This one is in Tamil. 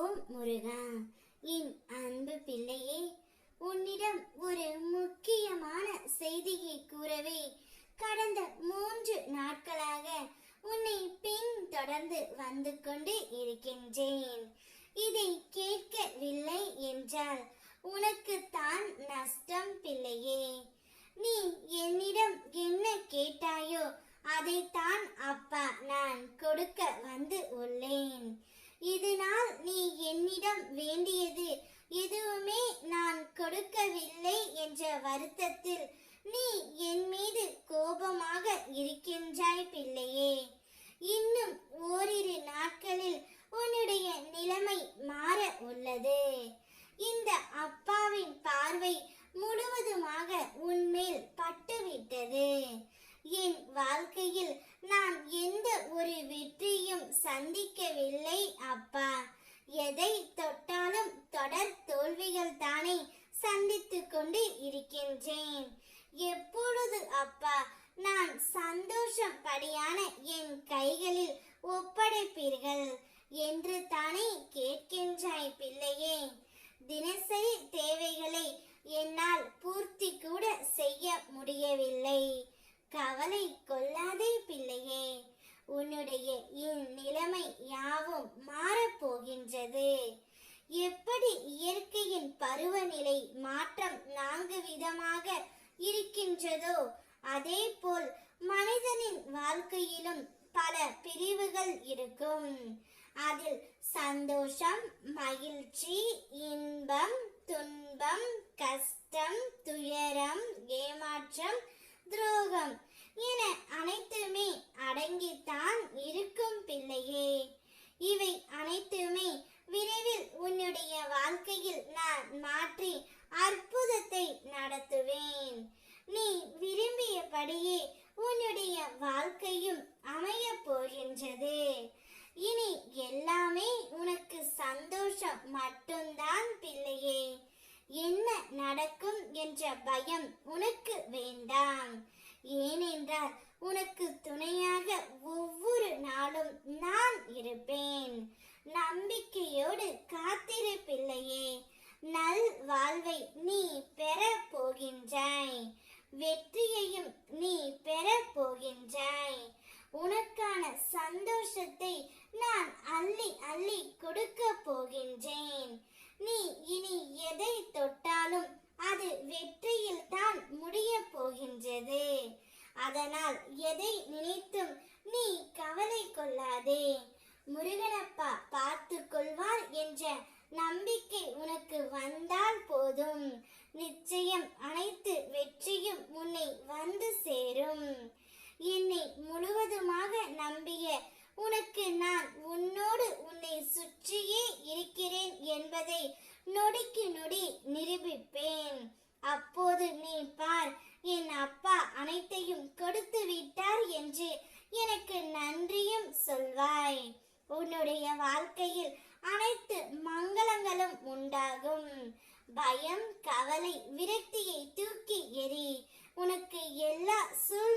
ஓம் முருகா என் அன்பு பிள்ளையே உன்னிடம் ஒரு முக்கியமான செய்தியை கூறவே கடந்த மூன்று நாட்களாக உன்னை பின் தொடர்ந்து வந்து கொண்டு இருக்கின்றேன். இதை கேட்கவில்லை என்றால் உனக்கு தான் நஷ்டம் பிள்ளையே. நீ என்னிடம் என்ன கேட்டாயோ அதைத்தான் அப்பா நான் கொடுக்க வந்து உள்ளேன். இதனால் நீ என்னிடம் வேண்டியது எதுவுமே நான் கொடுக்கவில்லை என்ற வருத்தத்தில் நீ என் மீது கோபமாக இருக்கின்றாய் பிள்ளையே. இன்னும் கொண்டு இருக்கின்றேன். எப்பொழுது அப்பா நான் சந்தோஷப்படியான என் கைகளில் ஒப்படைப்பீர்கள் என்று தானே கேட்கின்றாய் பிள்ளையே. தினசரி தேவைகளை என்னால் பூர்த்தி கூட செய்ய முடியவில்லை. கவலை கொள் பருவநிலை மாற்றம் நான்கு விதமாக இருக்கின்றதோ அதே போல் மனிதனின் வாழ்க்கையிலும் பல பிரிவுகள் இருக்கும். அதில் சந்தோஷம் மகிழ்ச்சி இன்பம் துன்பம் கஷ்டம் துயரம் ஏமாற்றம் துரோகம் என அனைத்துமே அடங்கித்தான் இருக்கும் பிள்ளையே. இவை அனைத்து விரைவில் உன்னுடைய வாழ்க்கையில் நான் மாற்றி அற்புதத்தை நடத்துவேன் நீ விரும்பியபடியே உன்னுடைய வாழ்க்கையும் அமையப் போகின்றது இனி எல்லாமே உனக்கு சந்தோஷம் மட்டும்தான் பிள்ளையே என்ன நடக்கும் என்ற பயம் உனக்கு வேண்டாம். ஏனென்றால் உனக்கு துணையாக ஒவ்வொரு நாளும் நான் இருப்பேன். நம்பிக்கையோடு காத்திரு பிள்ளையே நல் வாழ்வை நீ பெற போகின்றாய். வெற்றியையும் நீ பெற போகின்றாய். உனக்கான சந்தோஷத்தை நான் அள்ளி அள்ளி கொடுக்க போகின்றேன் நீ இனி எதை தொட்டாலும் அது வெற்றியில் தான் முடிய போகின்றது அதனால் எதை நினைத்தும் நீ கவலை கொள்ளாதே. முருகனப்பா பார்த்து கொள்வார் என்ற நம்பிக்கை உனக்கு வந்தால் போதும். நிச்சயம் அனைத்து வெற்றியும் உன்னை வந்து சேரும். என்னை முழுவதுமாக நம்பிய உனக்கு நான் உன்னோடு உன்னை சுற்றியே இருக்கிறேன் என்பதை நொடிக்கு நொடி நிரூபிப்பேன். அப்போது நீ பார் என் அப்பா அனைத்தையும் கொடுத்து விட்டார் என்று எனக்கு நன்றியும் சொல்வாய். உன்னுடைய வாழ்க்கையில் அனைத்து மங்களங்களும் உண்டாகும். பயம் கவலை விரக்தியை தூக்கி எறி உனக்கு எல்லா சூழ்